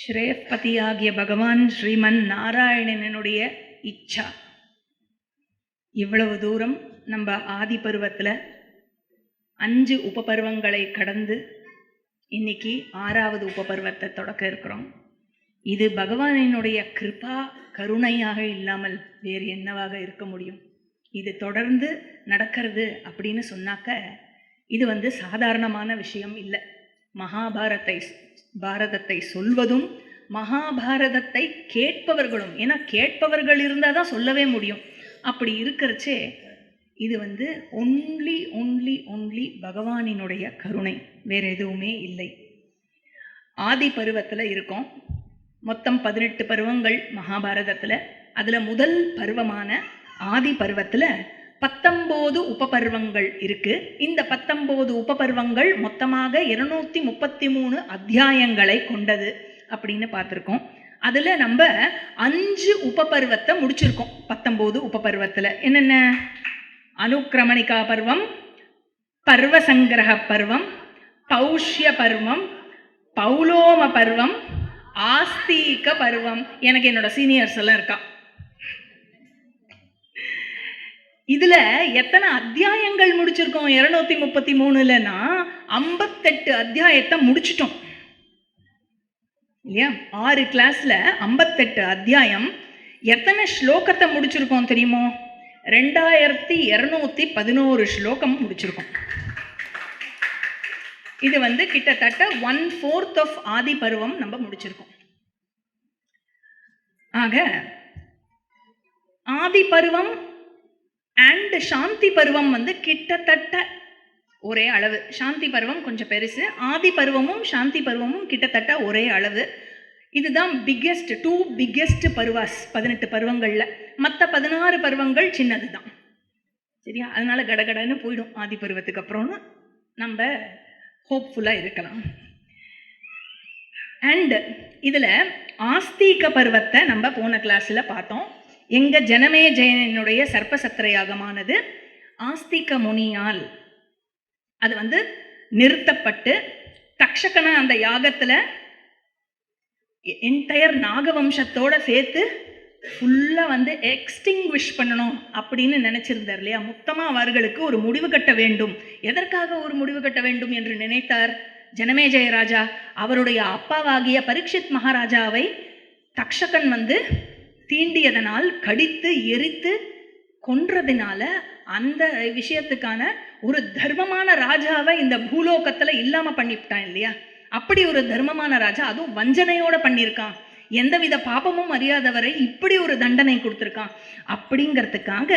ஸ்ரேயப்பதியாகிய பகவான் ஸ்ரீமன் நாராயணனுடைய இச்சா. இவ்வளவு தூரம் நம்ம ஆதி பருவத்தில் அஞ்சு உபபருவங்களை கடந்து இன்னைக்கு ஆறாவது உபபருவத்தை தொடக்க இருக்கிறோம். இது பகவானினுடைய கிருபா கருணையாக இல்லாமல் வேறு என்னவாக இருக்க முடியும்? இது தொடர்ந்து நடக்கிறது அப்படின்னு சொன்னாக்க இது வந்து சாதாரணமான விஷயம் இல்லை. மகாபாரத்தை பாரதத்தை சொல்வதும் மகாபாரதத்தை கேட்பவர்களும் ஏன்னா கேட்பவர்கள் இருந்தால் தான் சொல்லவே முடியும். அப்படி இருக்கிறச்சே இது வந்து ஒன்லி ஒன்லி ஒன்லி பகவானினுடைய கருணை. வேறு எதுவுமே இல்லை. ஆதி பருவத்தில் இருக்கோம். மொத்தம் பதினெட்டு பருவங்கள் மகாபாரதத்தில். அதில் முதல் பருவமான ஆதி பருவத்தில் பத்தொம்போது உபபர்வங்கள் இருக்கு. இந்த பத்தொம்போது உபபர்வங்கள் மொத்தமாக இருநூத்தி முப்பத்தி மூணு அத்தியாயங்களை கொண்டது அப்படின்னு பார்த்துருக்கோம். அதில் நம்ம அஞ்சு உபபருவத்தை முடிச்சிருக்கோம். பத்தொம்போது உபபருவத்தில். என்னென்ன? அனுக்கிரமணிகா பருவம் பர்வசங்கிரக பருவம் பௌஷ்ய பருவம் பௌலோம பருவம் ஆஸ்தீக பருவம். எனக்கு என்னோட சீனியர்ஸ் எல்லாம் இருக்கா? இதுல எத்தனை அத்தியாயங்கள் முடிச்சிருக்கோம்? இருநூத்தி முப்பத்தி மூணுலனா ஐம்பத்தெட்டு அத்தியாயத்தை முடிச்சிட்டோம். இல்லையா? ஆறு கிளாஸ்ல ஐம்பத்தெட்டு அத்தியாயம். எத்தனை ஸ்லோகத்தை முடிச்சிருக்கோம் தெரியுமோ? ரெண்டாயிரத்தி இரநூத்தி பதினோரு ஸ்லோகம் முடிச்சிருக்கோம். இது வந்து கிட்டத்தட்ட ஒன் ஃபோர்த் ஆஃப் ஆதி பருவம் நம்ம முடிச்சிருக்கோம். ஆக ஆதி பருவம் அண்ட் சாந்தி பருவம் வந்து கிட்டத்தட்ட ஒரே அளவு. சாந்தி பருவம் கொஞ்சம் பெருசு. ஆதி பருவமும் சாந்தி பருவமும் கிட்டத்தட்ட ஒரே அளவு. இதுதான் பிக்கெஸ்ட் டூ பிக்கெஸ்ட் பருவாஸ் பதினெட்டு பருவங்களில். மற்ற பதினாறு பருவங்கள் சின்னது தான் சரியா? அதனால் கடகடன்னு போயிடும் ஆதி பருவத்துக்கு அப்புறம்னு. நம்ம ஹோப்ஃபுல்லாக இருக்கலாம். அண்டு இதில் ஆஸ்தீக பருவத்தை நம்ம போன கிளாஸில் பார்த்தோம். எங்கள் ஜனமே ஜெயனுடைய சர்ப்பசத்திர யாகமானது ஆஸ்திக முனியால். அது வந்து நிறுத்தப்பட்டு தக்ஷகன அந்த யாகத்தில் என்டையர் நாகவம்சத்தோட சேர்த்து ஃபுல்லாக வந்து எக்ஸ்டிங்விஷ் பண்ணணும் அப்படின்னு நினைச்சிருந்தார் இல்லையா? மொத்தமாக அவர்களுக்கு ஒரு முடிவு கட்ட வேண்டும். எதற்காக ஒரு முடிவு கட்ட வேண்டும் என்று நினைத்தார்? ஜனமே ஜெயராஜா அவருடைய அப்பாவாகிய பரீட்சித் மகாராஜாவை தக்ஷகன் வந்து தீண்டியதனால் கடித்து எரித்து கொன்றதினால அந்த விஷயத்துக்கான ஒரு தர்மமான ராஜாவை இந்த பூலோகத்தில் இல்லாமல் பண்ணிவிட்டான் இல்லையா? அப்படி ஒரு தர்மமான ராஜா அதுவும் வஞ்சனையோட பண்ணியிருக்கான். எந்தவித பாபமும் அறியாதவரை இப்படி ஒரு தண்டனை கொடுத்துருக்கான். அப்படிங்கிறதுக்காக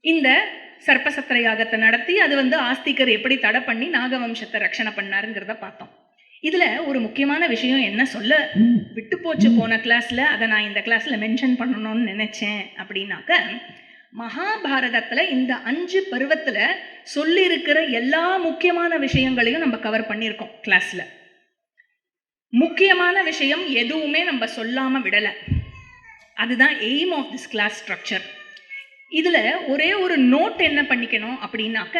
இந்த சர்ப்பசத்திர யாகத்தை நடத்தி அது வந்து ஆஸ்திகர் எப்படி தடை பண்ணி நாகவம்சத்தை ரட்சணை பண்ணாருங்கிறத பார்த்தோம். இதுல ஒரு முக்கியமான விஷயம் என்ன சொல்ல விட்டு போச்சு போன கிளாஸ்ல அதை நான் இந்த கிளாஸ்ல மென்ஷன் பண்ணணும்னு நினைச்சேன் அப்படின்னாக்க மகாபாரதத்துல இந்த அஞ்சு பருவத்துல சொல்லியிருக்கிற எல்லா முக்கியமான விஷயங்களையும் நம்ம கவர் பண்ணியிருக்கோம் கிளாஸ்ல முக்கியமான விஷயம் எதுவுமே நம்ம சொல்லாம விடல. அதுதான் aim of this class structure இதுல ஒரே ஒரு நோட் என்ன பண்ணிக்கணும் அப்படின்னாக்க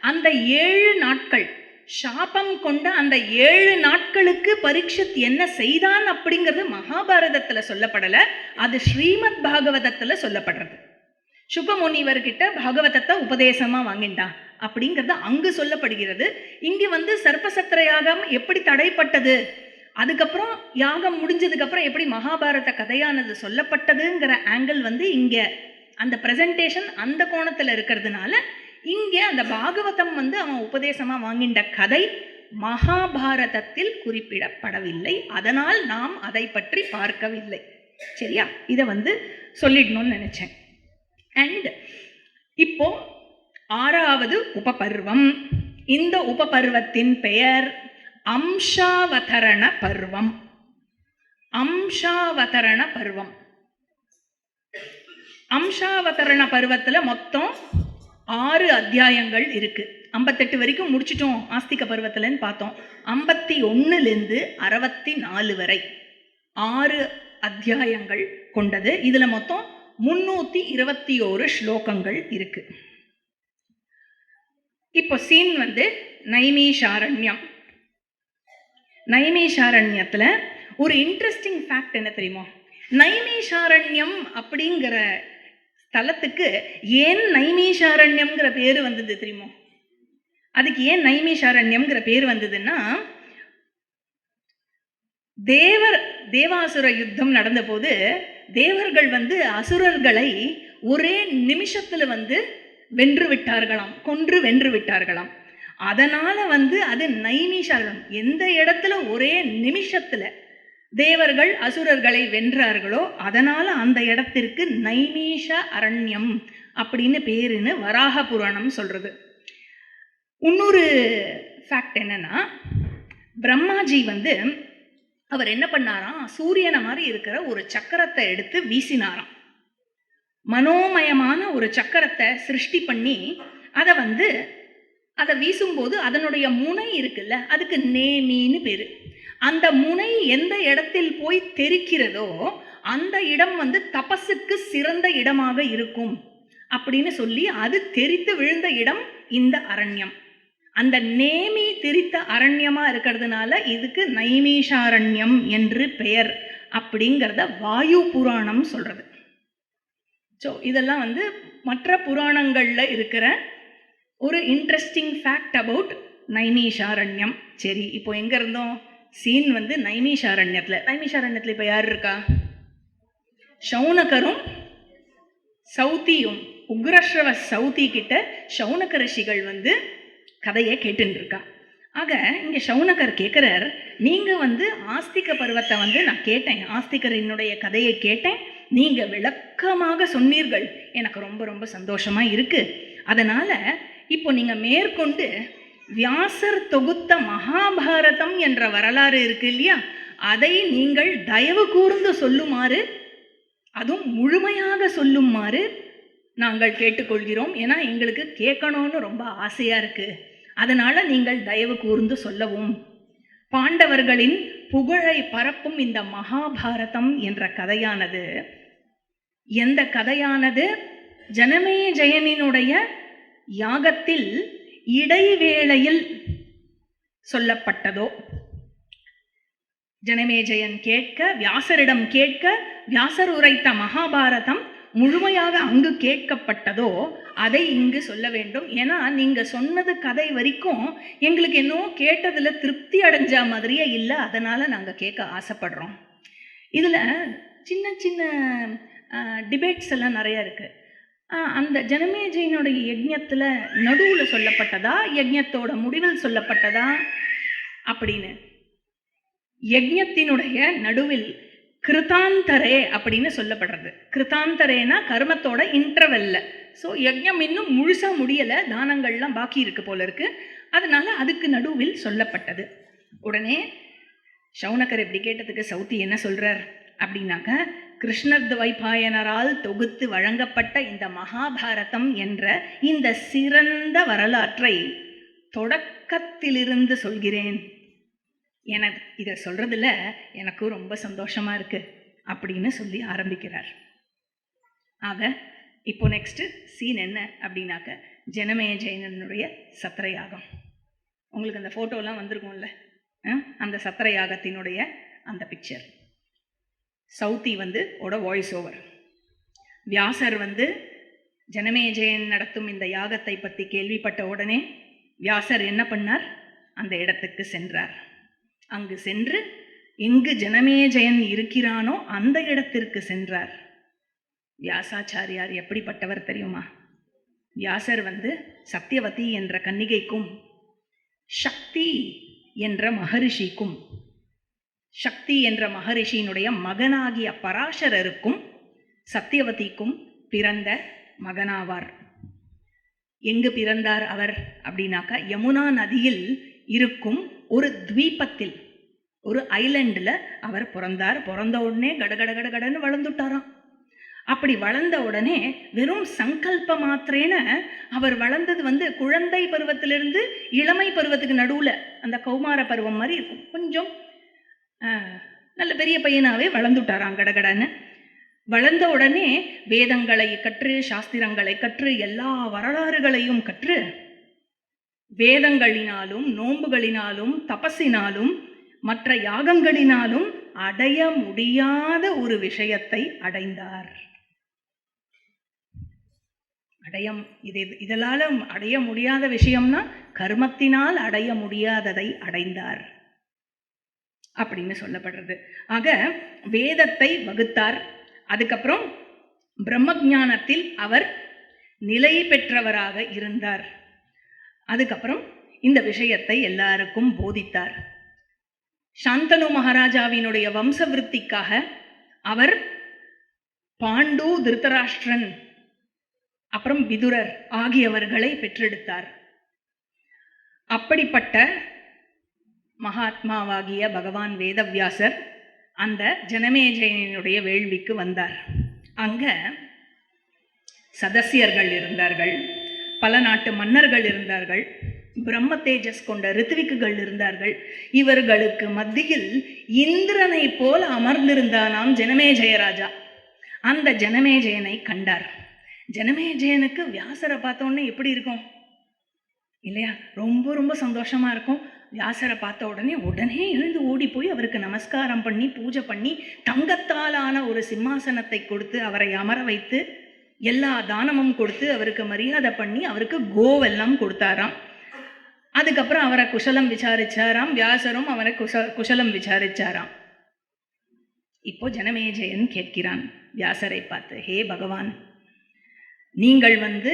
அந்த ஏழு நாட்கள் சாபம் கொண்ட அந்த ஏழு நாட்களுக்கு பரீட்சித் என்ன செய்தான் அப்படிங்கிறது மகாபாரதத்தில் சொல்லப்படல. அது ஸ்ரீமத் பாகவதத்துல சொல்லப்படுறது. சுபமுனிவர்கிட்ட பாகவதத்தை உபதேசமா வாங்கிட்டான் அப்படிங்கிறது அங்கு சொல்லப்படுகிறது. இங்கே வந்து சர்ப்பசத்திர யாகம் எப்படி தடைப்பட்டது? அதுக்கப்புறம் யாகம் முடிஞ்சதுக்கப்புறம் எப்படி மகாபாரத கதையானது சொல்லப்பட்டதுங்கிற ஆங்கிள் வந்து இங்கே. அந்த ப்ரெசன்டேஷன் அந்த கோணத்தில் இருக்கிறதுனால இங்கே அந்த பாகவதம் வந்து அவன் உபதேசமாக வாங்கின்ற கதை மகாபாரதத்தில் குறிப்பிடப்படவில்லை. அதனால் நாம் அதை பற்றி பார்க்கவில்லை. சரியா? இதை வந்து சொல்லிடணும்னு நினைச்சேன். அண்ட் இப்போ ஆறாவது உபபர்வம். இந்த உபபர்வத்தின் பெயர் அம்சாவதரண பருவம். அம்சாவதரண பருவம். அம்சாவதரண பருவத்தில் மொத்தம் ஆறு அத்தியாயங்கள் இருக்கு. ஐம்பத்தெட்டு வரைக்கும் முடிச்சிட்டோம் ஆஸ்திக பருவத்துலன்னு பார்த்தோம். ஐம்பத்தி ஒன்றுலேருந்து அறுபத்தி நாலு வரை ஆறு அத்தியாயங்கள் கொண்டது. இதில் மொத்தம் முன்னூற்றி இருபத்தி ஓரு ஸ்லோகங்கள் இருக்கு. இப்போ சீன் வந்து நைமீஷாரண்யம். நைமேஷாரண்யத்தில் ஒரு இன்ட்ரெஸ்டிங் ஃபேக்ட் என்ன தெரியுமோ? நைமேஷாரண்யம் அப்படிங்கிற ஸ்தலத்துக்கு ஏன் நைமிஷாரண்யம்ங்கிற பேர் வந்தது தெரியுமோ? அதுக்கு ஏன் நைமிஷாரண்யம்ங்கிற பேர் வந்ததுன்னா தேவர் தேவாசுர யுத்தம் நடந்தபோது தேவர்கள் வந்து அசுரர்களை ஒரே நிமிஷத்தில் வந்து வென்று விட்டார்களாம் கொன்று வென்று விட்டார்களாம். அதனால் வந்து அது நைமிஷாரணம் எந்த இடத்துல? ஒரே நிமிஷத்தில். தேவர்கள் அசுரர்களை வென்றார்களோ அதனால் அந்த இடத்திற்கு நைமீஷ அரண்யம் அப்படின்னு பேருன்னு வராக புராணம் சொல்கிறது இன்னொரு ஃபேக்ட் என்னன்னா பிரம்மாஜி வந்து அவர் என்ன பண்ணாராம்? சூரியனை மாதிரி இருக்கிற ஒரு சக்கரத்தை எடுத்து வீசினாராம். மனோமயமான ஒரு சக்கரத்தை சிருஷ்டி பண்ணி அதை வந்து அதை வீசும்போது அதனுடைய முனை இருக்குல்ல அதுக்கு நேமின்னு பேர். அந்த முனை எந்த இடத்தில் போய் தெரிக்கிறதோ அந்த இடம் வந்து தபஸுக்கு சிறந்த இடமாக இருக்கும் அப்படின்னு சொல்லி அது தெரித்து விழுந்த இடம் இந்த அரண்யம். அந்த நேமி திரித்த அரண்யமா இருக்கிறதுனால இதுக்கு நைமீஷாரண்யம் என்று பெயர் அப்படிங்கிறத வாயு புராணம் சொல்றது. ஸோ இதெல்லாம் வந்து மற்ற புராணங்களில் இருக்கிற ஒரு இன்ட்ரெஸ்டிங் ஃபேக்ட் அபவுட் நைமீஷாரண்யம். சரி இப்போ எங்கே இருந்தோம்? சீன் வந்து நைமிஷாரண்யத்தில் நைமிஷாரண்யத்தில் இப்போ யார் இருக்கா? சௌனகரும் சௌத்தியும் உக்ரஸ்ரவ சௌத்தி கிட்ட சௌனக ரிஷிகள் வந்து கதையை கேட்டுன்னு இருக்கா ஆக இங்கே சௌனகர் கேட்குறார் நீங்கள் வந்து ஆஸ்திக பருவத்தை வந்து நான் கேட்டேன். ஆஸ்திகர் என்னுடைய கதையை கேட்டேன். நீங்கள் விளக்கமாக சொன்னீர்கள். எனக்கு ரொம்ப ரொம்ப சந்தோஷமாக இருக்குது அதனால் இப்போ நீங்கள் மேற்கொண்டு வியாசர் தொகுத்த மகாபாரதம் என்ற வரலாறு இருக்கு இல்லையா? அதை நீங்கள் தயவு கூர்ந்து சொல்லுமாறு அதுவும் முழுமையாக சொல்லுமாறு நாங்கள் கேட்டுக்கொள்கிறோம். ஏன்னா எங்களுக்கு கேட்கணும்னு ரொம்ப ஆசையாக இருக்குது அதனால் நீங்கள் தயவு கூர்ந்து சொல்லவும். பாண்டவர்களின் புகழை பரப்பும் இந்த மகாபாரதம் என்ற கதையானது. எந்த கதையானது? ஜனமே ஜெயனினுடைய யாகத்தில் இடைவேளையில் சொல்லப்பட்டதோ? ஜனமேஜயன் கேட்க வியாசரிடம் கேட்க வியாசர் உரைத்த மகாபாரதம் முழுமையாக அங்கு கேட்கப்பட்டதோ அதை இங்கு சொல்ல வேண்டும். ஏன்னா நீங்கள் சொன்னது கதை வரைக்கும் எங்களுக்கு என்னவோ கேட்டதில் திருப்தி அடைஞ்ச மாதிரியே இல்லை. அதனால் நாங்கள் கேட்க ஆசைப்படுறோம். இதில் சின்ன சின்ன டிபேட்ஸ் எல்லாம் நிறைய இருக்குது அந்த ஜனமேஜையினுடைய யஜ்யத்தில் நடுவில் சொல்லப்பட்டதா? யஜ்யத்தோட முடிவில் சொல்லப்பட்டதா? அப்படின்னு. யஜ்யத்தினுடைய நடுவில் கிருத்தாந்தரே அப்படின்னு சொல்லப்படுறது. கிருத்தாந்தரேனா கர்மத்தோட இன்டர்வெல்ல ஸோ யஜ்யம் இன்னும் முழுசாக முடியலை. தானங்கள்லாம் பாக்கி இருக்கு போல இருக்கு. அதனால அதுக்கு நடுவில் சொல்லப்பட்டது. உடனே சௌனகர் இப்படி கேட்டதுக்கு சௌத்தி என்ன சொல்றார்? அப்படின்னாக்க கிருஷ்ணத்வைபாயனரால் தொகுத்து வழங்கப்பட்ட இந்த மகாபாரதம் என்ற இந்த சிறந்த வரலாற்றை தொடக்கத்திலிருந்து சொல்கிறேன். என இதை சொல்றதுல எனக்கு ரொம்ப சந்தோஷமா இருக்கு அப்படின்னு சொல்லி ஆரம்பிக்கிறார். ஆக இப்போ நெக்ஸ்ட் சீன் என்ன அப்படின்னாக்க ஜனமேய ஜெயனனுடைய சத்திரயாகம். உங்களுக்கு அந்த ஃபோட்டோலாம் வந்திருக்கும்ல? அந்த சத்திரயாகத்தினுடைய அந்த பிக்சர் சௌத்தி வந்து ஓட வாய்ஸ் ஓவர் வியாசர் வந்து ஜனமேஜயன் நடத்தும் இந்த யாகத்தை பற்றி கேள்விப்பட்ட உடனே வியாசர் என்ன பண்ணார்? அந்த இடத்துக்கு சென்றார். அங்கு சென்று எங்கு ஜனமேஜயன் இருக்கிறானோ அந்த இடத்திற்கு சென்றார். வியாசாச்சாரியார் எப்படிப்பட்டவர் தெரியுமா? வியாசர் வந்து சத்தியவதி என்ற கன்னிகைக்கும் சக்தி என்ற மகரிஷிக்கும் சக்தி என்ற மகரிஷியினுடைய மகனாகிய பராசரருக்கும் சத்தியவதிக்கும் பிறந்த மகனாவார். எங்கு பிறந்தார் அவர் அப்படின்னாக்கா யமுனா நதியில் இருக்கும் ஒரு துவீபத்தில் ஒரு ஐலண்டில் அவர் பிறந்தார். பிறந்த உடனே கடகட கடகடன்னு வளர்ந்துட்டாராம். அப்படி வளர்ந்த உடனே வெறும் சங்கல்ப மாத்திரேன அவர் வளர்ந்தது வந்து குழந்தை பருவத்திலிருந்து இளமை பருவத்துக்கு நடுவில் அந்த கௌமார பருவம் மாதிரி இருக்கும். கொஞ்சம் நல்ல பெரிய பையனாகவே வளர்ந்துட்டாராம் கடகடன்னு. வளர்ந்த உடனே வேதங்களை கற்று சாஸ்திரங்களை கற்று எல்லா வரலாறுகளையும் கற்று வேதங்களினாலும் நோன்புகளினாலும் தபசினாலும் மற்ற யாகங்களினாலும் அடைய முடியாத ஒரு விஷயத்தை அடைந்தார். அடையம் இது இதனால் அடைய முடியாத விஷயம்னா கர்மத்தினால் அடைய முடியாததை அடைந்தார். அப்படின்னு சொல்லப்படுறது. ஆக வேதத்தை வகுத்தார். அதுக்கப்புறம் பிரம்மஜானத்தில் அவர் நிலை பெற்றவராக இருந்தார். அதுக்கப்புறம் இந்த விஷயத்தை எல்லாருக்கும் போதித்தார். சாந்தனு மகாராஜாவினுடைய வம்சவிருத்திக்காக அவர் பாண்டு திருத்தராஷ்டிரன் அப்புறம் விதுரர் ஆகியவர்களை பெற்றெடுத்தார். அப்படிப்பட்ட மகாத்மாவாகிய பகவான் வேதவியாசர் அந்த ஜனமேஜயனுடைய வேள்விக்கு வந்தார். அங்க சதசியர்கள் இருந்தார்கள் பல நாட்டு மன்னர்கள் இருந்தார்கள் பிரம்ம தேஜஸ் கொண்ட ரித்விக்குகள் இருந்தார்கள். இவர்களுக்கு மத்தியில் இந்திரனை போல் அமர்ந்திருந்தானாம் ஜனமேஜயராஜா. அந்த ஜனமேஜயனை கண்டார். ஜனமேஜயனுக்கு வியாசரை பார்த்தோன்னே எப்படி இருக்கும்? இல்லையா? ரொம்ப ரொம்ப சந்தோஷமா இருக்கும். வியாசரை பார்த்த உடனே உடனே எழுந்து ஓடி போய் அவருக்கு நமஸ்காரம் பண்ணி பூஜை பண்ணி தங்கத்தாலான ஒரு சிம்மாசனத்தை கொடுத்து அவரை அமர வைத்து எல்லா தானமும் கொடுத்து அவருக்கு மரியாதை பண்ணி அவருக்கு கோவெல்லாம் கொடுத்தாராம். அதுக்கப்புறம் அவரை குஷலம் விசாரிச்சாராம். வியாசரும் அவரை குஷ குஷலம் விசாரிச்சாராம். இப்போ ஜனமேஜயன் கேட்கிறான் வியாசரை பார்த்து ஹே பகவான் நீங்கள் வந்து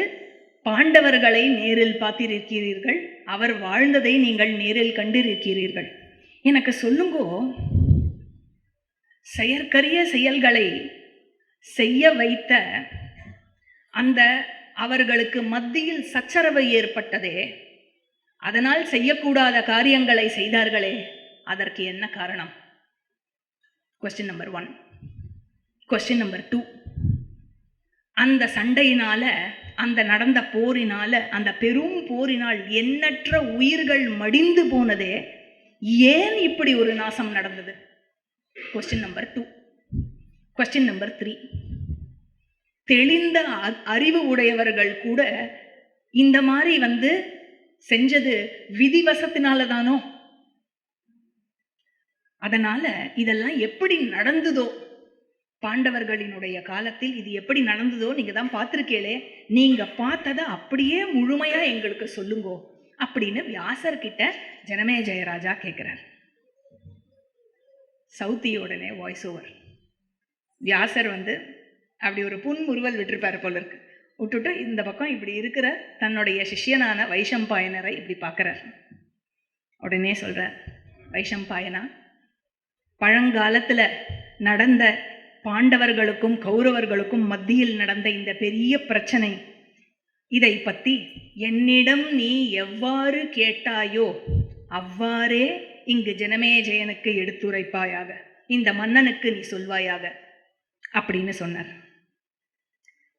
பாண்டவர்களை நேரில் பார்த்திருக்கிறீர்கள். அவர் வாழ்ந்ததை நீங்கள் நேரில் கண்டிருக்கிறீர்கள். எனக்கு சொல்லுங்கோ செயற்கரிய செயல்களை செய்ய வைத்த அந்த அவர்களுக்கு மத்தியில் சச்சரவு ஏற்பட்டதே. அதனால் செய்யக்கூடாத காரியங்களை செய்தார்களே அதற்கு என்ன காரணம்? Question number one question number two அந்த சண்டையினால அந்த நடந்த போரினால் அந்த பெரும் போரினால் எண்ணற்ற உயிர்கள் மடிந்து போனதே ஏன் இப்படி ஒரு நாசம் நடந்தது? Question number two question number three தெளிந்த அறிவு உடையவர்கள் கூட இந்த மாதிரி வந்து செஞ்சது விதிவசத்தினால தானோ அதனால இதெல்லாம் எப்படி நடந்ததோ? பாண்டவர்களினுடைய காலத்தில் இது எப்படி நடந்ததோ நீங்க தான் பார்த்துருக்கீங்களே. நீங்க பார்த்ததை அப்படியே முழுமையா எங்களுக்கு சொல்லுங்கோ அப்படின்னு வியாசர்கிட்ட ஜனமே ஜெயராஜா கேட்கிறார் சவுத்தி உடனே வாய்ஸ் ஓவர் வியாசர் வந்து அப்படி ஒரு புன்முறுவல் விட்டுருப்பார் போல இருக்கு. விட்டுட்டு இந்த பக்கம் இப்படி இருக்கிற தன்னுடைய சிஷ்யனான வைஷம்பாயனரை இப்படி பார்க்குறார். உடனே சொல்கிறார் வைஷம்பாயனா பழங்காலத்தில் நடந்த பாண்டவர்களுக்கும் கௌரவர்களுக்கும் மத்தியில் நடந்த இந்த பெரிய பிரச்சனை. இதை பற்றி என்னிடம் நீ எவ்வாறு கேட்டாயோ அவ்வாறே இங்கு ஜனமேஜயனுக்கு எடுத்துரைப்பாயாக. இந்த மன்னனுக்கு நீ சொல்வாயாக. அப்படின்னு சொன்னார்.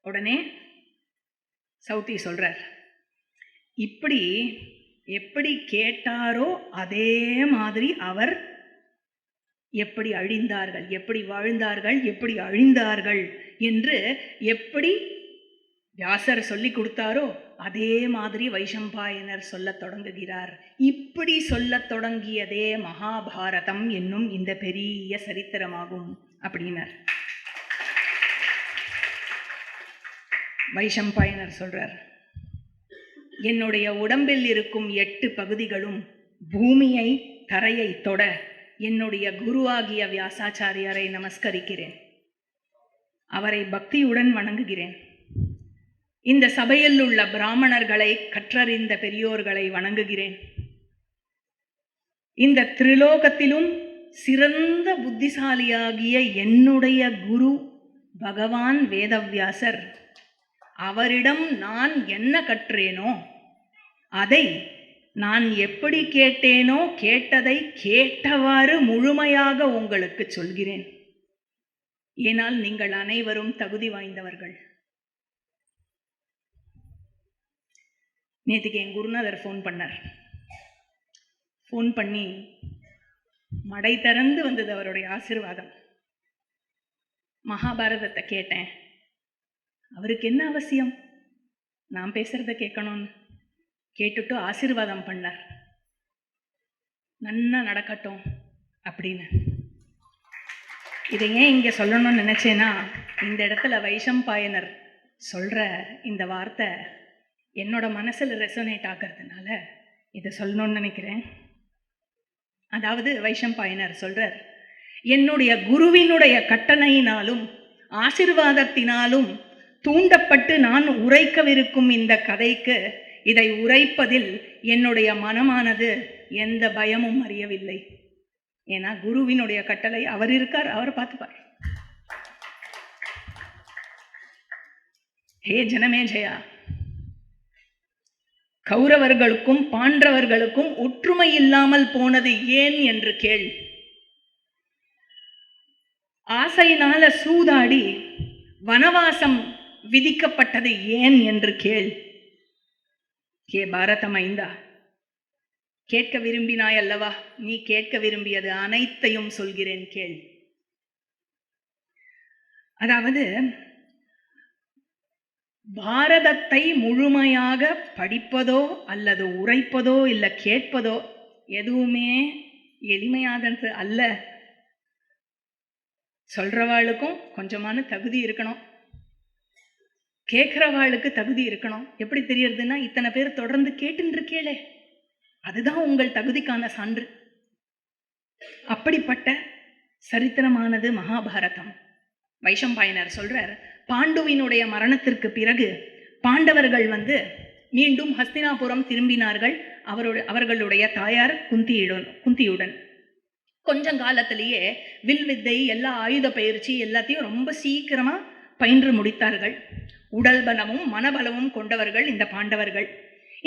உடனே சௌத்தி சொல்கிறார் இப்படி எப்படி கேட்டாரோ அதே மாதிரி அவர் எப்படி அழிந்தார்கள் எப்படி வாழ்ந்தார்கள் எப்படி அழிந்தார்கள் என்று எப்படி வியாசர் சொல்லி கொடுத்தாரோ அதே மாதிரி வைஷம்பாயனர் சொல்லத் தொடங்குகிறார். இப்படி சொல்லத் தொடங்கியதே மகாபாரதம் என்னும் இந்த பெரிய சரித்திரமாகும் அப்படின்னார். வைஷம்பாயனர் சொல்றார் என்னுடைய உடம்பில் இருக்கும் எட்டு பகுதிகளும் பூமியை தரையை தொட என்னுடைய குருவாகிய வியாசாச்சாரியாரை நமஸ்கரிக்கிறேன். அவரை பக்தியுடன் வணங்குகிறேன். இந்த சபையில் உள்ள பிராமணர்களை கற்றறிந்த பெரியோர்களை வணங்குகிறேன். இந்த திரிலோகத்திலும் சிறந்த புத்திசாலியாகிய என்னுடைய குரு பகவான் வேதவியாசர் அவரிடம் நான் என்ன கற்றேனோ அதை நான் எப்படி கேட்டேனோ கேட்டதை கேட்டவாறு முழுமையாக உங்களுக்கு சொல்கிறேன். ஏனால் நீங்கள் அனைவரும் தகுதி வாய்ந்தவர்கள். நேற்றுக்கு என் குருநாதர் ஃபோன் பண்ணார். ஃபோன் பண்ணி மடை திறந்து வந்தது அவருடைய ஆசீர்வாதம். மகாபாரதத்தை கேட்டேன். அவருக்கு என்ன அவசியம்? நான் பேசுகிறத கேட்கணும்னு. கேட்டுட்டு ஆசீர்வாதம் பண்ணார். நன்னா நடக்கட்டும் அப்படின்னு. இதை ஏன் இங்கே சொல்லணும்னு நினச்சேன்னா இந்த இடத்துல வைஷம்பாயனர் சொல்கிற இந்த வார்த்தை என்னோட மனசில் ரெசோனேட் ஆகிறதுனால இதை சொல்லணும்னு நினைக்கிறேன். அதாவது வைஷம்பாயனர் சொல்கிறார் என்னுடைய குருவினுடைய கட்டணையினாலும் ஆசிர்வாதத்தினாலும் தூண்டப்பட்டு நான் உரைக்கவிருக்கும் இந்த கதைக்கு இதை உரைப்பதில் என்னுடைய மனமானது எந்த பயமும் அறியவில்லை. ஏன்னா குருவினுடைய கட்டளை அவர் இருக்கார் அவர் பார்த்துப்பார். ஹே ஜனமே ஜெயா! கௌரவர்களுக்கும் பாண்டவர்களுக்கும் ஒற்றுமை இல்லாமல் போனது ஏன் என்று கேள். ஆசையினால சூதாடி வனவாசம் விதிக்கப்பட்டது ஏன் என்று கேள். கே பாரத மைந்தா கேட்க விரும்பினாய் அல்லவா நீ கேட்க விரும்பியது அனைத்தையும் சொல்கிறேன் கேள். அதாவது பாரதத்தை முழுமையாக படிப்பதோ அல்லது உரைப்பதோ இல்லை கேட்பதோ எதுவுமே எளிமையானது அல்ல. சொல்றவாளுக்கும் கொஞ்சமான தகுதி இருக்கணும். கேட்குறவாளுக்கு தகுதி இருக்கணும். எப்படி தெரியறதுன்னா இத்தனை பேர் தொடர்ந்து கேட்டுன்னு இருக்கேளே அதுதான் உங்கள் தகுதிக்கான சான்று. அப்படிப்பட்ட சரித்திரமானது மகாபாரதம். வைஷம்பாயனர் சொல்றார் பாண்டுவினுடைய மரணத்திற்கு பிறகு பாண்டவர்கள் வந்து மீண்டும் ஹஸ்தினாபுரம் திரும்பினார்கள். அவருடைய அவர்களுடைய தாயார் குந்தியுடன் குந்தியுடன். கொஞ்சம் காலத்திலேயே வில் வித்தை எல்லா ஆயுத பயிற்சி எல்லாத்தையும் ரொம்ப சீக்கிரமா பயின்று முடித்தார்கள். உடல் பலமும் மனபலமும் கொண்டவர்கள் இந்த பாண்டவர்கள்.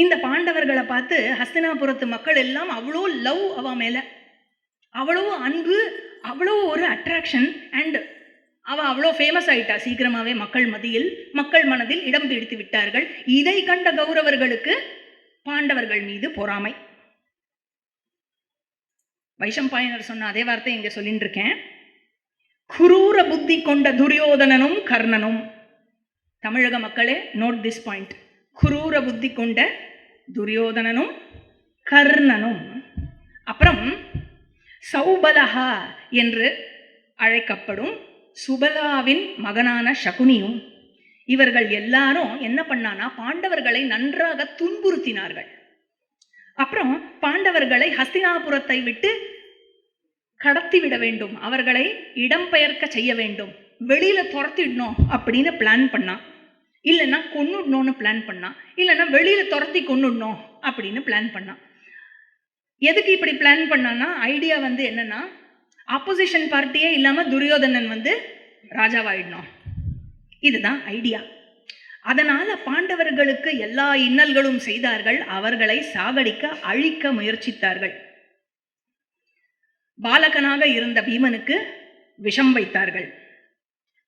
இந்த பாண்டவர்களை பார்த்து ஹஸ்தினாபுரத்து மக்கள் எல்லாம் அவ்வளோ லவ் அவ மேலே. அவ்வளோ அன்பு அவ்வளோ ஒரு அட்ராக்ஷன் அண்ட் அவ அவ்வளோ ஃபேமஸ் ஆயிட்டா சீக்கிரமாகவே மக்கள் மத்தியில் மக்கள் மனதில் இடம் பிடித்து விட்டார்கள். இதை கண்ட கௌரவர்களுக்கு பாண்டவர்கள் மீது பொறாமை. வைஷம்பாயனர் சொன்ன அதே வார்த்தை இங்கே சொல்லிட்டு இருக்கேன். குரூர புத்தி கொண்ட துரியோதனனும் கர்ணனும். தமிழக மக்களே நோட் திஸ் பாயிண்ட் குரூர புத்தி கொண்ட துரியோதனனும் கர்ணனும். அப்புறம் சௌபலஹா என்று அழைக்கப்படும் சுபலாவின் மகனான சகுனியும் இவர்கள் எல்லாரும் என்ன பண்ணானா பாண்டவர்களை நன்றாக துன்புறுத்தினார்கள். அப்புறம் பாண்டவர்களை ஹஸ்தினாபுரத்தை விட்டு கடத்தி விட வேண்டும். அவர்களை இடம்பெயர்க்க செய்ய வேண்டும். வெளியில துரத்திடணும் அப்படின்னு பிளான் பண்ணான். இல்லைன்னா கொண்டுடணும்னு பிளான் பண்ணான் இல்லைன்னா வெளியில் துரத்தி கொண்டுடணும் அப்படின்னு பிளான் பண்ணான் எதுக்கு இப்படி பிளான் பண்ணான்னா ஐடியா வந்து என்னன்னா ஆப்போசிஷன் பார்ட்டியே இல்லாமல் துரியோதனன் வந்து ராஜாவாயிடணும். இதுதான் ஐடியா அதனால் பாண்டவர்களுக்கு எல்லா இன்னல்களும் செய்தார்கள் அவர்களை சாகடிக்க அழிக்க முயற்சித்தார்கள். பாலகனாக இருந்த பீமனுக்கு விஷம் வைத்தார்கள்.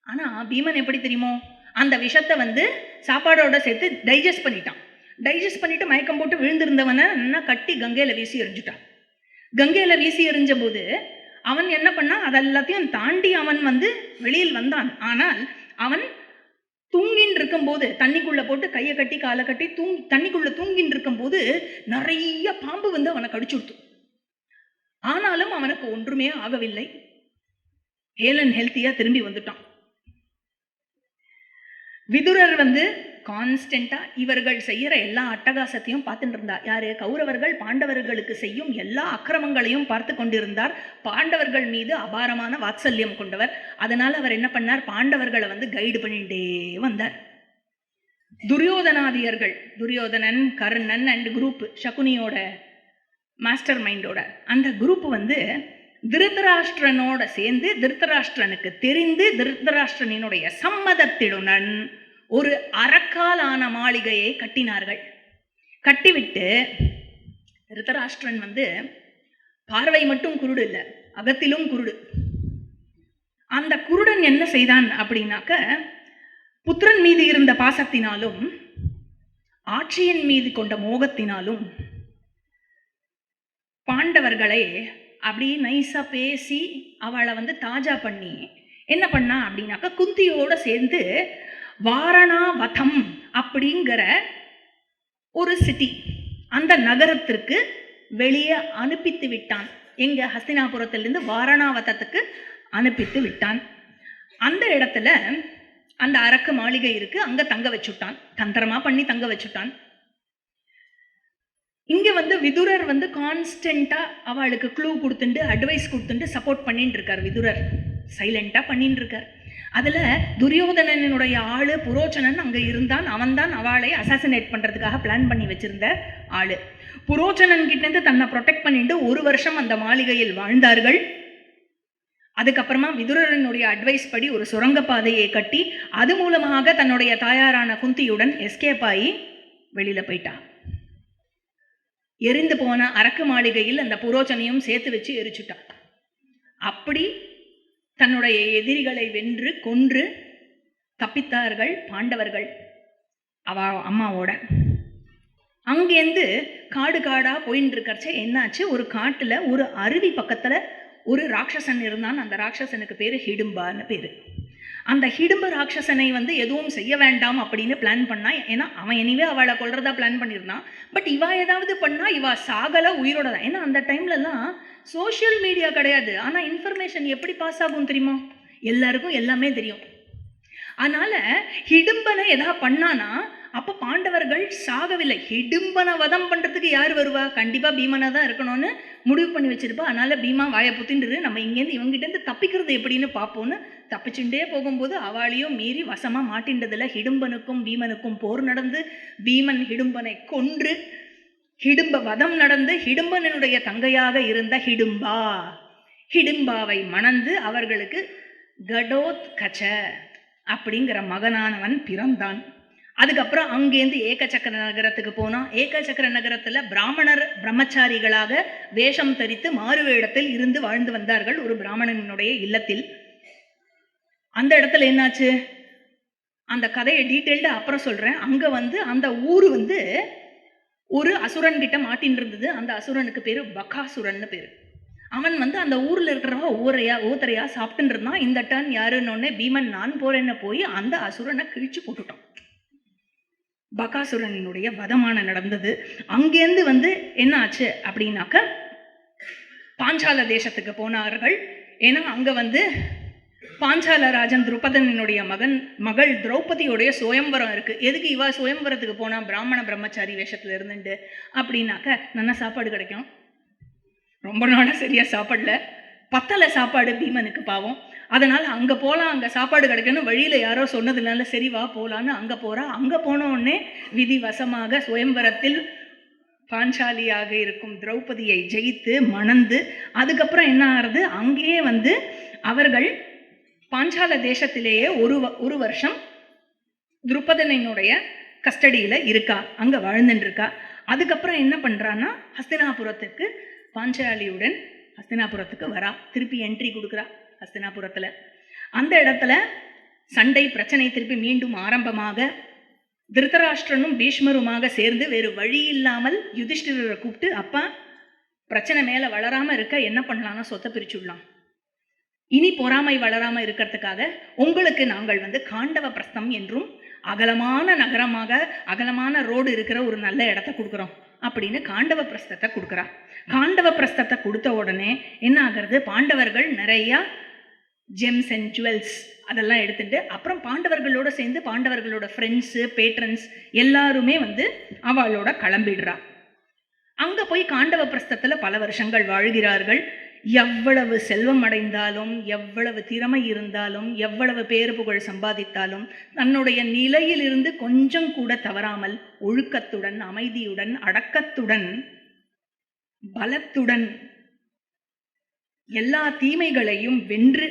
ஆனால் பீமன் எப்படி தெரியுமோ அந்த விஷத்தை வந்து சாப்பாடோட சேர்த்து டைஜஸ்ட் பண்ணிட்டான். டைஜஸ்ட் பண்ணிட்டு மயக்கம் போட்டு விழுந்திருந்தவனை நல்லா கட்டி கங்கையில் வீசி எரிஞ்சுட்டான் கங்கையில் வீசி எறிஞ்ச போது அவன் என்ன பண்ணான் அதெல்லாத்தையும் தாண்டி அவன் வந்து வெளியில் வந்தான். ஆனால் அவன் தூங்கின்னு இருக்கும்போது தண்ணிக்குள்ளே போட்டு கையை கட்டி காலை கட்டி தூங்கி தண்ணிக்குள்ளே தூங்கின்னு இருக்கும்போது நிறைய பாம்பு வந்து அவனை கடிச்சுடுத்து ஆனாலும் அவனுக்கு ஒன்றுமே ஆகவில்லை. ஹேலன் ஹெல்த்தியாக திரும்பி வந்துட்டான். விதுரர் வந்து கான்ஸ்டண்ட்டாக இவர்கள் செய்கிற எல்லா அட்டகாசத்தையும் பார்த்துட்டு இருந்தார். யார்? கௌரவர்கள் பாண்டவர்களுக்கு செய்யும் எல்லா அக்கிரமங்களையும் பார்த்து கொண்டிருந்தார். பாண்டவர்கள் மீது அபாரமான வாத்சல்யம் கொண்டவர். அதனால் அவர் என்ன பண்ணார்? பாண்டவர்களை வந்து கைடு பண்ணிகிட்டே வந்தார். துரியோதனாதியர்கள் துரியோதனன் கர்ணன் அண்ட் குரூப் சகுனியோட மாஸ்டர் மைண்டோட அந்த குரூப் வந்து திருத்தராஷ்டிரனோட சேர்ந்து திருத்தராஷ்டிரனுக்கு தெரிந்து திருத்தராஷ்டிரனினுடைய சம்மதத்திடுடன் ஒரு அறக்காலான மாளிகையை கட்டினார்கள். கட்டிவிட்டு திருத்தராஷ்டிரன் வந்து பார்வை மட்டும் குருடு இல்லை அகத்திலும் குருடு. அந்த குருடன் என்ன செய்தான் அப்படின்னாக்க புத்திரன் மீது இருந்த பாசத்தினாலும் ஆட்சியின் மீது கொண்ட மோகத்தினாலும் பாண்டவர்களை அப்படியே நைஸாக பேசி அவளை வந்து தாஜா பண்ணி என்ன பண்ணா அப்படின்னாக்கா குந்தியோட சேர்ந்து வாரணாவதம் அப்படிங்கிற ஒரு சிட்டி அந்த நகரத்திற்கு வெளியே அனுப்பித்து விட்டான். எங்கள் ஹஸ்தினாபுரத்திலிருந்து வாரணாவதத்துக்கு அனுப்பித்து விட்டான். அந்த இடத்துல அந்த அரக்கு மாளிகை இருக்கு. அங்கே தங்க வச்சுட்டான். தந்திரமாக பண்ணி தங்க வச்சுட்டான். இங்கே வந்து விதுரர் வந்து கான்ஸ்டண்ட்டாக அவளுக்கு க்ளூ கொடுத்துட்டு அட்வைஸ் கொடுத்துட்டு சப்போர்ட் பண்ணிட்டு இருக்கார் விதுரர். சைலண்ட்டாக பண்ணிட்டு இருக்கார் அதுல துரியோதனனுடைய ஆள் புரோச்சனன் அங்கே இருந்தான். அவன்தான் அவளை அசாசினேட் பண்ணுறதுக்காக பிளான் பண்ணி வச்சுருந்த ஆள். புரோச்சனன் கிட்டேருந்து தன்னை ப்ரொடெக்ட் பண்ணிட்டு ஒரு வருஷம் அந்த மாளிகையில் வாழ்ந்தார்கள். அதுக்கப்புறமா விதுரனுடைய அட்வைஸ் படி ஒரு சுரங்கப்பாதையை கட்டி அது மூலமாக தன்னுடைய தாயாரான குந்தியுடன் எஸ்கேப் ஆகி வெளியில் போயிட்டான் எரிந்து போன அரக்கு மாளிகையில் அந்த புரோச்சனையும் சேர்த்து வச்சு எரிச்சுட்டான். அப்படி தன்னுடைய எதிரிகளை வென்று கொன்று தப்பித்தார்கள் பாண்டவர்கள் அவ அம்மாவோட. அங்கேருந்து காடு காடாக போயின்னு என்னாச்சு? ஒரு காட்டில் ஒரு அருவி பக்கத்தில் ஒரு ராட்சசன் இருந்தான். அந்த ராட்சசனுக்கு பேர் ஹிடும்பான்னு பேர். அந்த ஹிடும்பு ராட்சசனை வந்து எதுவும் செய்ய வேண்டாம் அப்படின்னு பிளான் பண்ணா ஏன்னா அவன் எனிவே அவளை கொல்றதா பிளான் பண்ணியிருந்தான் பட் இவா ஏதாவது பண்ணா இவா சாகல உயிரோட தான். ஏன்னா அந்த டைம்லலாம் சோஷியல் மீடியா கிடையாது. ஆனால் இன்ஃபர்மேஷன் எப்படி பாஸ் ஆகும் தெரியுமா? எல்லாருக்கும் எல்லாமே தெரியும். அதனால ஹிடும்பனை எதா பண்ணானா அப்போ பாண்டவர்கள் சாகவில்லை. ஹிடும்பனை வதம் பண்ணுறதுக்கு யார் வருவா? கண்டிப்பாக பீமனாக தான் இருக்கணும்னு முடிவு பண்ணி வச்சிருப்பா. அதனால் பீமா வாயை புத்தின்றது நம்ம இங்கேருந்து இவங்ககிட்டேருந்து தப்பிக்கிறது எப்படின்னு பார்ப்போன்னு தப்பிச்சுட்டே போகும்போது அவளையும் மீறி வசமாக மாட்டின்றதில் ஹிடும்பனுக்கும் பீமனுக்கும் போர் நடந்து பீமன் ஹிடும்பனை கொன்று ஹிடும்ப வதம் நடந்து ஹிடும்பனனுடைய தங்கையாக இருந்த ஹிடும்பா ஹிடும்பாவை மணந்து அவர்களுக்கு கடோத் கச்ச அப்படிங்கிற மகனானவன் பிறந்தான். அதுக்கப்புறம் அங்கேருந்து ஏகச்சக்கர நகரத்துக்கு போனோம். ஏகச்சக்கர நகரத்தில் பிராமணர் பிரம்மச்சாரிகளாக வேஷம் தரித்து மாறுவேடத்தில் இருந்து வாழ்ந்து வந்தார்கள் ஒரு பிராமணனுடைய இல்லத்தில். அந்த இடத்துல என்னாச்சு? அந்த கதையை டீட்டெயில்டு அப்புறம் சொல்கிறேன் அங்கே வந்து அந்த ஊர் வந்து ஒரு அசுரன் கிட்ட மாட்டின்னு இருந்தது. அந்த அசுரனுக்கு பேர் பகாசுரன்னு பேர். அவன் வந்து அந்த ஊரில் இருக்கிறவ ஊரையா ஊத்தரையா சாப்பிட்டுன்னு இருந்தான். இந்த டர்ன் யாருன்னு பீமன் நான் போறேன்னு போய் அந்த அசுரனை கிழிச்சு போட்டுட்டான். பகாசுரனுடைய வதமான நடந்தது. அங்கேருந்து வந்து என்ன ஆச்சு அப்படின்னாக்க பாஞ்சால தேசத்துக்கு போனார்கள். ஏன்னா அங்கே வந்து பாஞ்சால ராஜன் துருபதனுடைய மகன் மகள் திரௌபதியோடைய சுயம்பரம் இருக்கு. எதுக்கு இவா சுயம்பரத்துக்கு போனா பிராமண பிரம்மச்சாரி வேஷத்துல இருந்துட்டு அப்படின்னாக்க நல்லா சாப்பாடு கிடைக்கும். ரொம்ப நாளாக சரியா சாப்பிடல. பத்தலை சாப்பாடு பீமனுக்கு பாவம். அதனால் அங்கே போகலாம் அங்கே சாப்பாடு கிடைக்கணும் வழியில் யாரோ சொன்னதுனால சரி வா அங்கே அங்க அங்கே அங்க போன உடனே விதி வசமாக சுயம்பரத்தில் பாஞ்சாலியாக இருக்கும் திரௌபதியை ஜெயித்து மணந்து அதுக்கப்புறம் என்ன ஆகுறது? அங்கேயே வந்து அவர்கள் பாஞ்சால தேசத்திலேயே ஒரு வ- ஒரு வருஷம் துருபதனினுடைய கஸ்டடியில் இருக்கா அங்கே வாழ்ந்துட்டுருக்கா அதுக்கப்புறம் என்ன பண்ணுறான்னா ஹஸ்தினாபுரத்துக்கு பாஞ்சாலியுடன் ஹஸ்தினாபுரத்துக்கு வரா. திருப்பி என்ட்ரி கொடுக்குறா. ஹஸ்தினாபுரத்தில் அந்த இடத்துல சண்டை பிரச்சனை திருப்பி மீண்டும் ஆரம்பமாக திருதராஷ்டிரனும் பீஷ்மருமாக சேர்ந்து வேறு வழி இல்லாமல் யுதிஷ்டிரரை கூப்பிட்டு அப்பா பிரச்சனை மேல வளராம இருக்க என்ன பண்ணலாம்னா சொத்தை பிரிச்சுடலாம் இனி பொறாமை வளராம இருக்கிறதுக்காக உங்களுக்கு நாங்கள் வந்து காண்டவ பிரஸ்தம் என்றும் அகலமான நகரமாக அகலமான ரோடு இருக்கிற ஒரு நல்ல இடத்த கொடுக்குறோம் அப்படின்னு காண்டவ பிரஸ்தத்தை கொடுக்குறா. காண்டவ பிரஸ்தத்தை கொடுத்த உடனே என்ன ஆகிறது? பாண்டவர்கள் நிறையா ஜெம்ஸ் அண்ட் ஜுவல்ஸ் அதெல்லாம் எடுத்துட்டு அப்புறம் பாண்டவர்களோட சேர்ந்து பாண்டவர்களோட ஃப்ரெண்ட்ஸு பேட்ரன்ஸ் எல்லாருமே வந்து அவளோட கிளம்பிடுறா. அங்கே போய் காண்டவ பிரஸ்தத்தில் பல வருஷங்கள் வாழ்கிறார்கள். எவ்வளவு செல்வம் அடைந்தாலும் எவ்வளவு திறமை இருந்தாலும் எவ்வளவு பேரு புகழ் சம்பாதித்தாலும் தன்னுடைய நிலையிலிருந்து கொஞ்சம் கூட தவறாமல் ஒழுக்கத்துடன் அமைதியுடன் அடக்கத்துடன் பலத்துடன் எல்லா தீமைகளையும் வென்று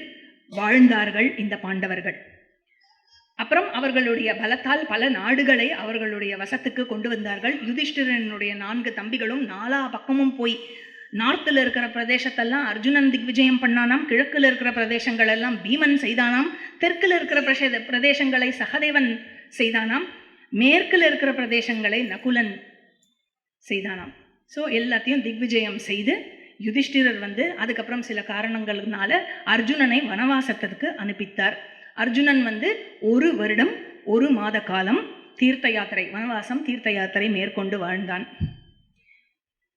வாழ்ந்தார்கள் இந்த பாண்டவர்கள். அப்புறம் அவர்களுடைய பலத்தால் பல நாடுகளை அவர்களுடைய வசத்துக்கு கொண்டு வந்தார்கள். யுதிஷ்டிரனுடைய நான்கு தம்பிகளும் நாலா பக்கமும் போய் நார்த்தில் இருக்கிற பிரதேசத்தெல்லாம் அர்ஜுனன் திக்விஜயம் பண்ணானாம் கிழக்கில் இருக்கிற பிரதேசங்கள் எல்லாம் பீமன் செய்தானாம் தெற்கில் இருக்கிற பிரசே பிரதேசங்களை சகதேவன் செய்தானாம் மேற்கில் இருக்கிற பிரதேசங்களை நகுலன் செய்தானாம். ஸோ எல்லாத்தையும் திக்விஜயம் செய்து யுதிஷ்டிரர் வந்து அதுக்கப்புறம் சில காரணங்கள்னால அர்ஜுனனை வனவாசத்திற்கு அனுப்பித்தார். அர்ஜுனன் வந்து ஒரு வருடம் ஒரு மாத காலம் தீர்த்த யாத்திரை வனவாசம் தீர்த்த யாத்திரை மேற்கொண்டு வாழ்ந்தான்.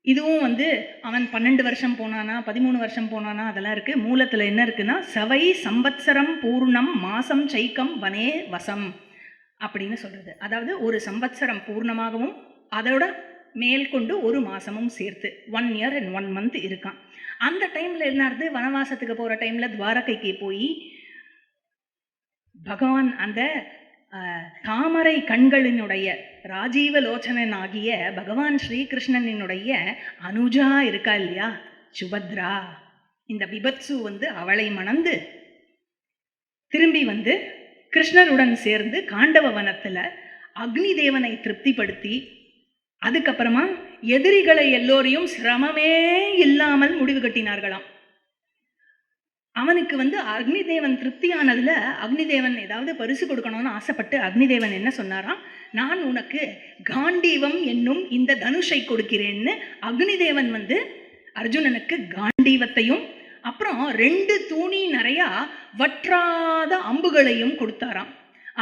இதுவும் வந்து அவன் பன்னெண்டு வருஷம் போனானா பதிமூணு வருஷம் போனானா அதெல்லாம் இருக்குது மூலத்தில் என்ன இருக்குன்னா சவை சம்பத்சரம் பூர்ணம் மாசம் சைக்கம் வனே வசம் அப்படின்னு சொல்கிறது அதாவது ஒரு சம்பத்சரம் பூர்ணமாகவும் அதோட மேல் கொண்டு ஒரு மாசமும் சேர்த்து one year and one month இருக்கான். அந்த டைமில் என்னது வனவாசத்துக்கு போகிற டைமில் துவாரகைக்கு போய் பகவான் அந்த தாமரை கண்களினுடைய ராஜீவலோச்சனன் ஆகிய பகவான் ஸ்ரீகிருஷ்ணனினுடைய அனுஜா இருக்கா இல்லையா? சுபத்ரா. இந்த விபத்சு வந்து அவளை மணந்து திரும்பி வந்து கிருஷ்ணருடன் சேர்ந்து காண்டவ வனத்தில் அக்னி தேவனை திருப்திப்படுத்தி அதுக்கப்புறமா எதிரிகளை எல்லோரையும் சிரமமே இல்லாமல் முடிவு கட்டினார்களாம். அவனுக்கு வந்து அக்னிதேவன் திருப்தியானதில் அக்னிதேவன் ஏதாவது பரிசு கொடுக்கணும்னு ஆசைப்பட்டு அக்னிதேவன் என்ன சொன்னாராம்? நான் உனக்கு காண்டீவம் என்னும் இந்த தனுஷை கொடுக்கிறேன்னு அக்னிதேவன் வந்து அர்ஜுனனுக்கு காண்டீவத்தையும் அப்புறம் ரெண்டு தூணி நிறையா வற்றாத அம்புகளையும் கொடுத்தாராம்.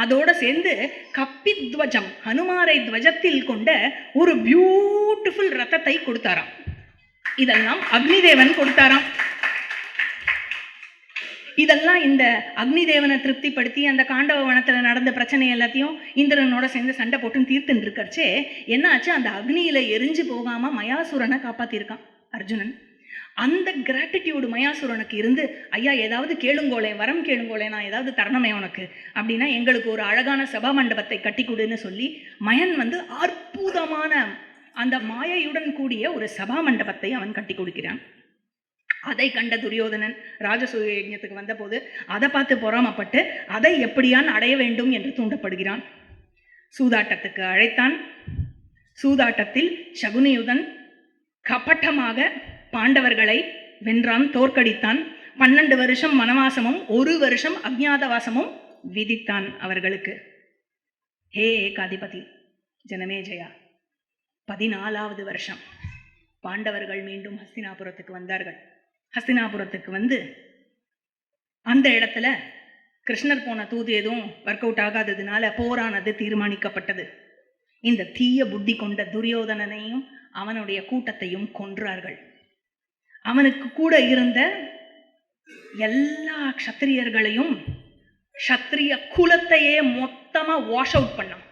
அதோட சேர்ந்து கப்பித்வஜம் ஹனுமாரை துவஜத்தில் கொண்ட ஒரு பியூட்டிஃபுல் ரத்தத்தை கொடுத்தாராம். இதெல்லாம் அக்னிதேவன் கொடுத்தாராம். இதெல்லாம் இந்த அக்னிதேவனை திருப்திப்படுத்தி அந்த காண்டவ வனத்தில் நடந்த பிரச்சனை எல்லாத்தையும் இந்திரனோட சேர்ந்து சண்டை போட்டு தீர்த்துன்னு இருக்கிறச்சே என்னாச்சு? அந்த அக்னியில் எரிஞ்சு போகாமல் மயாசுரனை காப்பாற்றியிருக்கான் அர்ஜுனன். அந்த கிராட்டிடியூடு மயாசுரனுக்கு இருந்து ஐயா ஏதாவது கேளுங்கோளே வரம் கேளுங்கோளே நான் ஏதாவது தரணுமே உனக்கு. அப்படின்னா எங்களுக்கு ஒரு அழகான சபா மண்டபத்தை கட்டி கொடுன்னு சொல்லி மயன் வந்து அற்புதமான அந்த மாயையுடன் கூடிய ஒரு சபா மண்டபத்தை அவன் கட்டி கொடுக்கிறான். அதை கண்ட துரியோதனன் ராஜசூய யஜ்ஞத்துக்கு வந்தபோது அதை பார்த்து பொறாமப்பட்டு அதை எப்படியான் அடைய வேண்டும்? என்று தூண்டப்படுகிறான். சூதாட்டத்துக்கு அழைத்தான். சூதாட்டத்தில் சகுனியுதன் கபட்டமாக பாண்டவர்களை வென்றான் தோற்கடித்தான். பன்னெண்டு வருஷம் வனவாசமும் ஒரு வருஷம் அஜ்ஞாதவாசமும் விதித்தான் அவர்களுக்கு. ஹே ஏகாதிபதி ஜனமே ஜெயா. பதினாலாவது வருஷம். பாண்டவர்கள் மீண்டும் ஹஸ்தினாபுரத்துக்கு வந்தார்கள். ஹஸ்தினாபுரத்துக்கு வந்து அந்த இடத்துல கிருஷ்ணர் போன தூது எதுவும் ஒர்க் அவுட் ஆகாததுனால போரானது தீர்மானிக்கப்பட்டது. இந்த தீய புத்தி கொண்ட துரியோதனனையும் அவனுடைய கூட்டத்தையும் கொன்றார்கள். அவனுக்கு கூட இருந்த எல்லா க்ஷத்திரியர்களையும் க்ஷத்திரிய குலத்தையே மொத்தமாக வாஷ் அவுட் பண்ணான்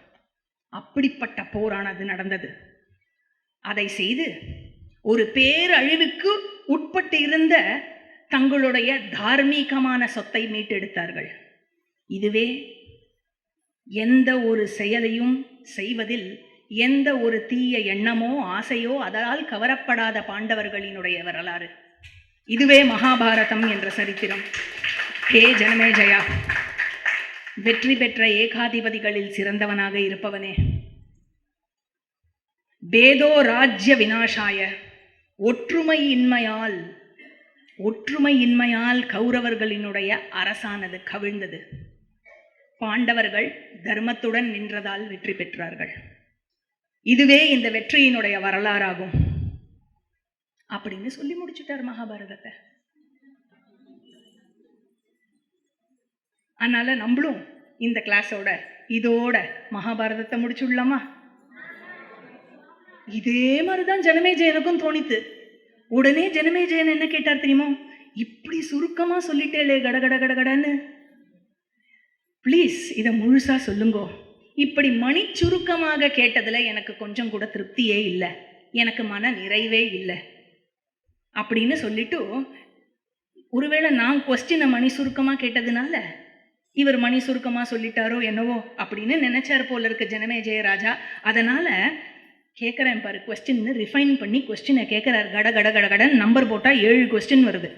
அப்படிப்பட்ட போரானது நடந்தது. அதை செய்து ஒரு பேரழிவுக்கு உட்பட்டு இருந்த தங்களுடைய தார்மீகமான சொத்தை மீட்டெடுத்தார்கள். இதுவே எந்த ஒரு செயலையும் செய்வதில் எந்த ஒரு தீய எண்ணமோ ஆசையோ அதனால் கவரப்படாத பாண்டவர்களினுடைய வரலாறு. இதுவே மகாபாரதம் என்ற சரித்திரம். ஹே ஜனமே ஜெயா. வெற்றி பெற்ற ஏகாதிபதிகளில் சிறந்தவனாக இருப்பவனே. பேதோ ராஜ்ய வினாசாய ஒற்றுமையின்மையால் ஒற்றுமையின்மையால் கௌரவர்களினுடைய அரசானது கவிழ்ந்தது. பாண்டவர்கள் தர்மத்துடன் நின்றதால் வெற்றி பெற்றார்கள். இதுவே இந்த வெற்றியினுடைய வரலாறாகும். அப்படின்னு சொல்லி முடிச்சுட்டார் மகாபாரதத்தை. அதனால நம்மளும் இந்த கிளாஸோட இதோட மகாபாரதத்தை முடிச்சுடலாமா? இதே மாதிரிதான் ஜனமேஜயனுக்கும் தோணித்து உடனே ஜனமேஜயன் என்ன கேட்டார் தெரியுமோ? இப்படி சுருக்கமா சொல்லிட்டேளே கட கட ப்ளீஸ் இதை முழுசா சொல்லுங்கோ. இப்படி மணி சுருக்கமாக கேட்டதில் எனக்கு கொஞ்சம் கூட திருப்தியே இல்லை. எனக்கு மன நிறைவே இல்லை. அப்படின்னு சொல்லிட்டு ஒருவேளை நான் கொஸ்டினை மணி சுருக்கமாக கேட்டதுனால இவர் மணி சுருக்கமாக சொல்லிட்டாரோ என்னவோ அப்படின்னு நினைச்சார் போல இருக்க ஜனமே ஜெயராஜா. அதனால் கேட்குறேன் பாரு கொஸ்டின்னு ரிஃபைன் பண்ணி கொஸ்டினை கேட்குறாரு கட கட கட கடன் நம்பர் போட்டால் ஏழு கொஸ்டின் வருது.